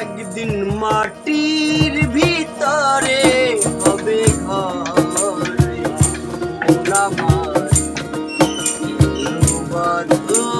একদিন মাটির ভিতরে হবে ঘরে বধু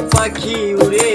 প্রাণ পাখি উড়ে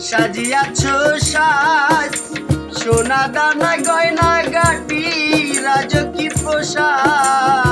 সাজিয়াছ সাজ সোনা দানা গয়না গাটি রাজকি পোশাক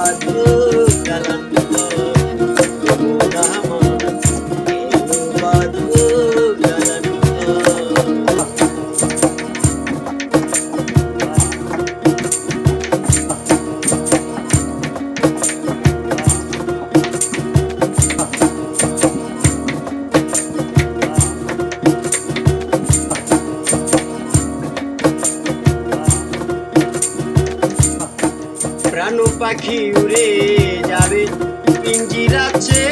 এলো বাঁধো পাখি উড়ে যাবে। পিঞ্জিরাছে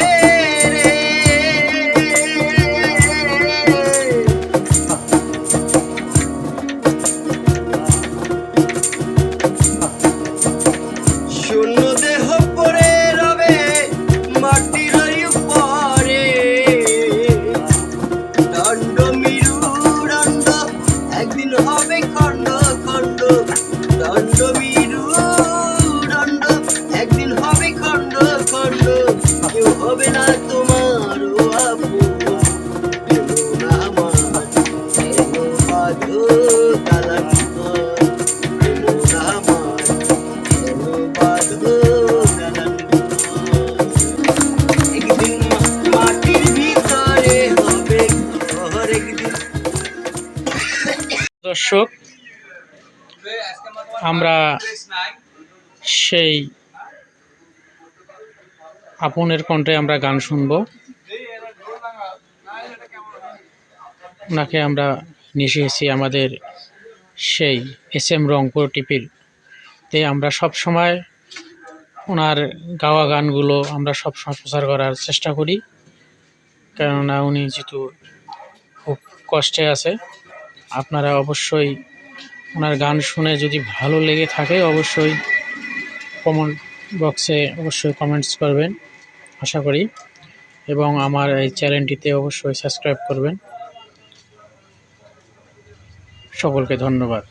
দর্শক, আমরা সেই আপনের কণ্ঠে আমরা গান শুনব। ওনাকে আমরা এসেছি আমাদের সেই এস এম রংপুর টিপির তে আমরা সব সময় ওনার গাওয়া গানগুলো আমরা সবসময় প্রচার করার চেষ্টা করি। কেননা উনি যেহেতু খুব কষ্টে আছে। আপনারা অবশ্যই ওনার গান শুনে যদি ভালো লেগে থাকে অবশ্যই কমেন্ট বক্সে অবশ্যই কমেন্টস করবেন, আশা করি। এবং আমার এই চ্যানেলটিতে অবশ্যই সাবস্ক্রাইব করবেন। সকলকে ধন্যবাদ।